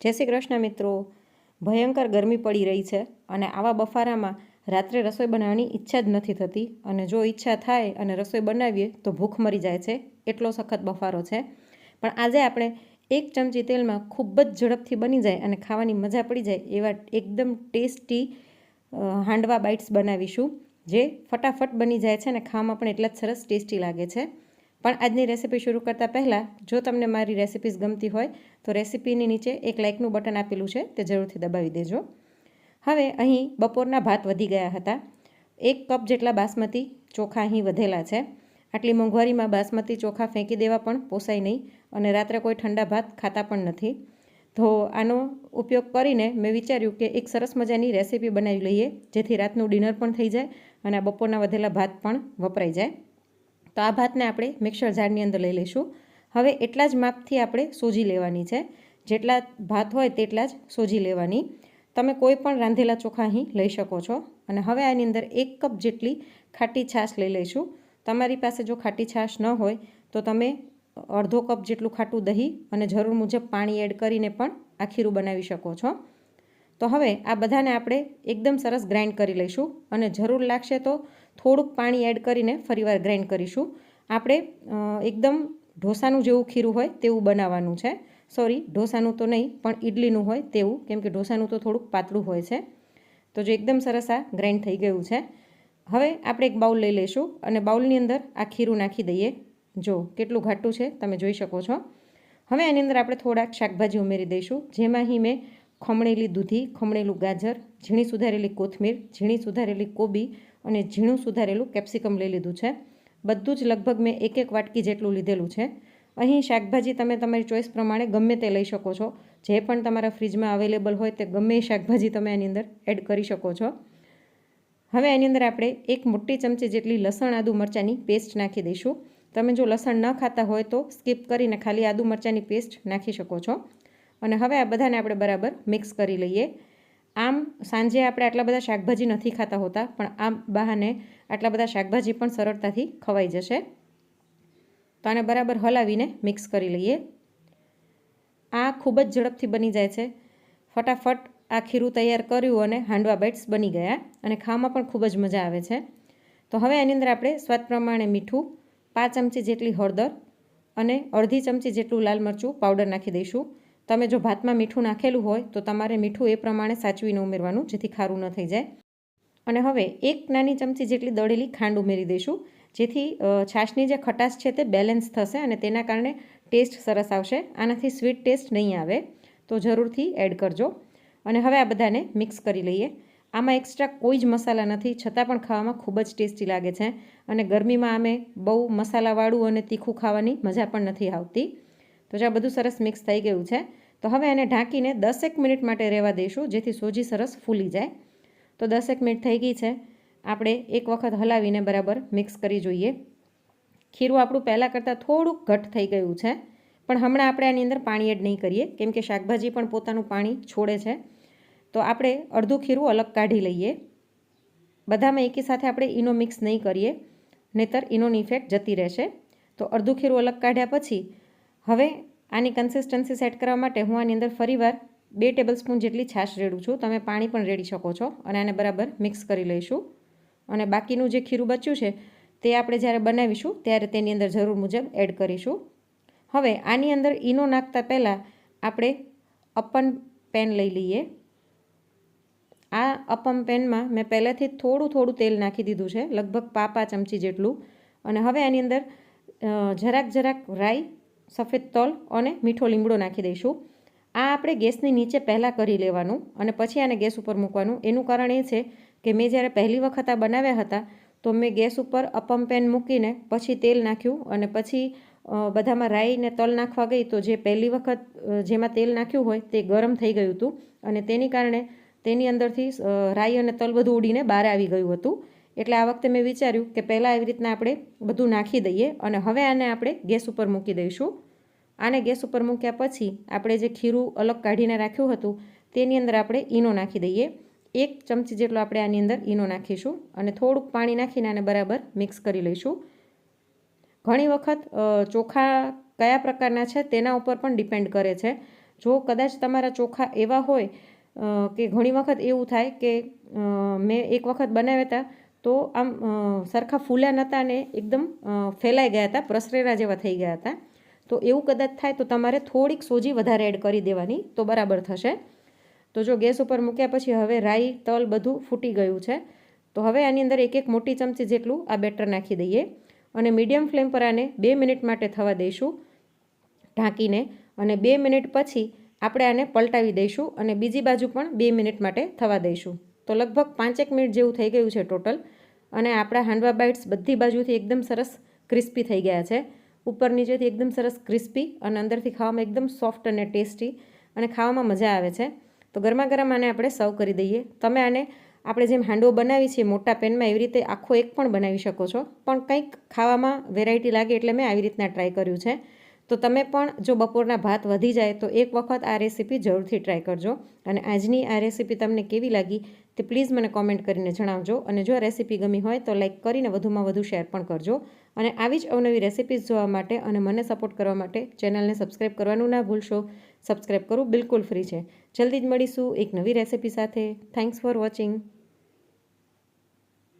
જય શ્રી કૃષ્ણ મિત્રો. ભયંકર ગરમી પડી રહી છે અને આવા બફારામાં રાત્રે રસોઈ બનાવવાની ઈચ્છા જ નથી થતી. અને જો ઈચ્છા થાય અને રસોઈ બનાવીએ તો ભૂખ મરી જાય છે. એટલો સખત બફારો છે. પણ આજે આપણે એક ચમચી તેલમાં ખૂબ જ ઝડપથી બની જાય અને ખાવાની મજા પડી જાય એવા એકદમ ટેસ્ટી હાંડવા બાઇટ્સ બનાવીશું. જે ફટાફટ બની જાય છે અને ખાવામાં પણ એટલા જ સરસ ટેસ્ટી લાગે છે. પણ આજની રેસીપી શરૂ કરતાં પહેલાં, જો તમને મારી રેસિપીઝ ગમતી હોય, તો રેસીપીની નીચે એક લાઇકનું બટન આપેલું છે, તે જરૂરથી દબાવી દેજો. હવે અહીં બપોરના ભાત વધી ગયા હતા. એક કપ જેટલા બાસમતી ચોખા અહીં વધેલા છે. આટલી મોંઘવારીમાં બાસમતી ચોખા ફેંકી દેવા પણ પોસાય નહીં અને રાત્રે કોઈ ઠંડા ભાત ખાતા પણ નથી. તો આનો ઉપયોગ કરીને મેં વિચાર્યું કે એક સરસ મજાની રેસીપી બનાવી લઈએ, જેથી રાતનું ડિનર પણ થઈ જાય અને બપોરના વધેલા ભાત પણ વપરાઈ જાય. તો આ ભાતને આપણે મિક્સર જારની અંદર લઈ લઈશું. હવે એટલા જ માપથી આપણે સોજી લેવાની છે. જેટલા ભાત હોય તેટલા જ સોજી લેવાની. તમે કોઈ પણ રાંધેલા ચોખા અહીં લઈ શકો છો. અને હવે આની અંદર એક કપ જેટલી ખાટી છાશ લઈ લઈશું. તમારી પાસે જો ખાટી છાશ ન હોય, તો તમે અડધો કપ જેટલું ખાટું દહીં અને જરૂર મુજબ પાણી એડ કરીને પણ આ ખીરું બનાવી શકો છો. તો હવે આ બધાને આપણે એકદમ સરસ ગ્રાઇન્ડ કરી લઈશું. અને જરૂર લાગશે તો થોડુંક પાણી એડ કરીને ફરીવાર ગ્રાઇન્ડ કરીશું. આપણે એકદમ ઢોસાનું જેવું ખીરું હોય તેવું બનાવવાનું છે. સોરી ઢોસાનું તો નહીં, પણ ઇડલીનું હોય તેવું, કેમ કે ઢોસાનું તો થોડુંક પાતળું હોય છે. તો જો એકદમ સરસ આ ગ્રાઇન્ડ થઈ ગયું છે. હવે આપણે એક બાઉલ લઈ લઈશું અને બાઉલની અંદર આ ખીરું નાખી દઈએ. જો, કેટલું ઘાટું છે, તમે જોઈ શકો છો. હવે એની અંદર આપણે થોડાક શાકભાજી ઉમેરી દઈશું. જેમાં અહીં મેં ખમણેલી દૂધી, ખમણેલું ગાજર, ઝીણી સુધારેલી કોથમીર, ઝીણી સુધારેલી કોબી અને ઝીણું સુધારેલું કેપ્સિકમ લઈ લીધું છે. બધું જ લગભગ મેં એક એક વાટકી જેટલું લીધેલું છે. અહીં શાકભાજી તમે તમારી ચોઈસ પ્રમાણે ગમે તે લઈ શકો છો. જે પણ તમારા ફ્રીજમાં અવેલેબલ હોય તે ગમે શાકભાજી તમે એની અંદર એડ કરી શકો છો. હવે એની અંદર આપણે એક મોટી ચમચી જેટલી લસણ, આદુ મરચાંની પેસ્ટ નાખી દઈશું. તમે જો લસણ ન ખાતા હોય તો સ્કીપ કરીને ખાલી આદુ મરચાંની પેસ્ટ નાખી શકો છો. અને હવે આ બધાને આપણે બરાબર મિક્સ કરી લઈએ. આમ સાંજે આપણે આટલા બધા શાકભાજી નથી ખાતા હોતા, પણ આ બહાને આટલા બધા શાકભાજી પણ સરળતાથી ખવાઈ જશે. તો આને બરાબર હલાવીને મિક્સ કરી લઈએ. આ ખૂબ જ ઝડપથી બની જાય છે. ફટાફટ આ ખીરું તૈયાર કર્યું અને હાંડવા બાઇટ્સ બની ગયા અને ખાવામાં પણ ખૂબ જ મજા આવે છે. તો હવે આની અંદર આપણે સ્વાદ પ્રમાણે મીઠું, પાંચ ચમચી જેટલી હળદર અને અડધી ચમચી જેટલું લાલ મરચું પાવડર નાખી દઈશું. તમે જો ભાતમાં મીઠું નાખેલું હોય, તો તમારે મીઠું એ પ્રમાણે સાચવીને ઉમેરવાનું, જેથી ખારું ન થઈ જાય. અને હવે એક નાની ચમચી જેટલી દળેલી ખાંડ ઉમેરી દઈશું, જેથી છાશની જે ખટાશ છે તે બેલેન્સ થશે અને તેના કારણે ટેસ્ટ સરસ આવશે. આનાથી સ્વીટ ટેસ્ટ નહીં આવે, તો જરૂરથી એડ કરજો. અને હવે આ બધાને મિક્સ કરી લઈએ. આમાં એક્સ્ટ્રા કોઈ જ મસાલા નથી, છતાં પણ ખાવામાં ખૂબ જ ટેસ્ટી લાગે છે. અને ગરમીમાં અમે બહુ મસાલાવાળું અને તીખું ખાવાની મજા પણ નથી આવતી. તો જે આ બધું સરસ મિક્સ થઈ ગયું છે, તો હવે એને ઢાંકીને દસેક મિનિટ માટે રહેવા દઈશું જેથી સોજી સરસ ફૂલી જાય. તો દસેક મિનિટ થઈ ગઈ છે. આપણે એક વખત હલાવીને બરાબર મિક્સ કરી જોઈએ. ખીરું આપણું પહેલાં કરતાં થોડુંક ઘટ થઈ ગયું છે, પણ હમણાં આપણે આની અંદર પાણી એડ નહીં કરીએ, કેમ કે શાકભાજી પણ પોતાનું પાણી છોડે છે. તો આપણે અડધું ખીરું અલગ કાઢી લઈએ. બધામાં એકી સાથે આપણે ઈનો મિક્સ નહીં કરીએ, નહીતર ઈનોની ઇફેક્ટ જતી રહેશે. તો અડધું ખીરું અલગ કાઢ્યા પછી હવે આની કન્સિસ્ટન્સી સેટ કરવા માટે હું આની અંદર ફરીવાર બે ટેબલ સ્પૂન જેટલી છાશ રેડું છું. તમે પાણી પણ રેડી શકો છો અને આને બરાબર મિક્સ કરી લઈશું. અને બાકીનું જે ખીરું બચ્યું છે તે આપણે જ્યારે બનાવીશું ત્યારે તેની અંદર જરૂર મુજબ એડ કરીશું. હવે આની અંદર ઈનો નાખતા પહેલાં આપણે અપન પેન લઈ લઈએ. આ અપમ પેનમાં મેં પહેલાંથી થોડું થોડું તેલ નાખી દીધું છે, લગભગ પાપા ચમચી જેટલું. અને હવે આની અંદર જરાક જરાક રાઈ સફેદ તલ અને મીઠો લીમડો નાખી દઈશું. આ આપણે ગેસની નીચે પહેલાં કરી લેવાનું અને પછી આને ગેસ ઉપર મૂકવાનું. એનું કારણ એ છે કે મેં જ્યારે પહેલી વખત આ બનાવ્યા હતા, તો મેં ગેસ ઉપર અપમ પેન મૂકીને પછી તેલ નાખ્યું અને પછી બધામાં રાઈ ને તલ નાખવા ગઈ તો જે પહેલી વખત જેમાં તેલ નાખ્યું હોય તે ગરમ થઈ ગયું હતું અને તેની કારણે તેની અંદરથી રાઈ અને તલ બધું ઉડીને બહાર આવી ગયું હતું. એટલે આ વખતે મેં વિચાર્યું કે પહેલાં એવી રીતના આપણે બધું નાખી દઈએ અને હવે આને આપણે ગેસ ઉપર મૂકી દઈશું. આને ગેસ ઉપર મૂક્યા પછી આપણે જે ખીરું અલગ કાઢીને રાખ્યું હતું, તેની અંદર આપણે ઈનો નાખી દઈએ. એક ચમચી જેટલો આપણે આની અંદર ઈનો નાખીશું અને થોડુંક પાણી નાખીને આને બરાબર મિક્સ કરી લઈશું. ઘણી વખત ચોખા કયા પ્રકારના છે તેના ઉપર પણ ડિપેન્ડ કરે છે. જો કદાચ તમારા ચોખા એવા હોય કે ઘણી વખત એવું થાય કે મેં એક વખત બનાવ્યા હતા, તો આમ સરખા ફૂલ્યા નહોતા ને એકદમ ફેલાઈ ગયા હતા પ્રસરેરા જેવા થઈ ગયા હતા. તો એવું કદાચ થાય તો તમારે થોડીક સોજી વધારે એડ કરી દેવાની તો બરાબર થશે. તો જો ગેસ ઉપર મૂક્યા પછી હવે રાઈ, તલ બધું ફૂટી ગયું છે. તો હવે આની અંદર એક એક મોટી ચમચી જેટલું આ બેટર નાખી દઈએ અને મીડિયમ ફ્લેમ પર આને બે મિનિટ માટે થવા દઈશું ઢાંકીને અને બે મિનિટ પછી આપણે આને પલટાવી દઈશું અને બીજી બાજુ પણ બે મિનિટ માટે થવા દઈશું. તો લગભગ પાંચેક મિનિટ જેવું થઈ ગયું છે ટોટલ અને આપણા હાંડવા બાઇટ્સ બધી બાજુથી એકદમ સરસ ક્રિસ્પી થઈ ગયા છે. ઉપર નીચેથી એકદમ સરસ ક્રિસ્પી અને અંદરથી ખાવામાં એકદમ સોફ્ટ અને ટેસ્ટી અને ખાવામાં મજા આવે છે. તો ગરમા ગરમ આને આપણે સર્વ કરી દઈએ. તમે આને આપણે જેમ હાંડવો બનાવી છીએ મોટા પેનમાં એવી રીતે આખો એક પણ બનાવી શકો છો. પણ કંઈક ખાવામાં વેરાયટી લાગે એટલે મેં આવી રીતના ટ્રાય કર્યું છે. તો તમે પણ જો બપોરના ભાત વધી જાય તો એક વખત આ રેસીપી જરૂરથી ટ્રાય કરજો. અને આજની આ રેસીપી તમને કેવી લાગી તે પ્લીઝ મને કોમેન્ટ કરીને જણાવજો. અને જો આ રેસીપી ગમી હોય તો લાઇક કરીને વધુમાં વધુ શેર પણ કરજો. અને આવી જ અવનવી રેસિપીઝ જોવા માટે અને મને સપોર્ટ કરવા માટે ચેનલને સબસ્ક્રાઈબ કરવાનું ના ભૂલશો. સબસ્ક્રાઈબ કરવું બિલકુલ ફ્રી છે. જલ્દી જ મળીશું એક નવી રેસીપી સાથે. Thanks for watching.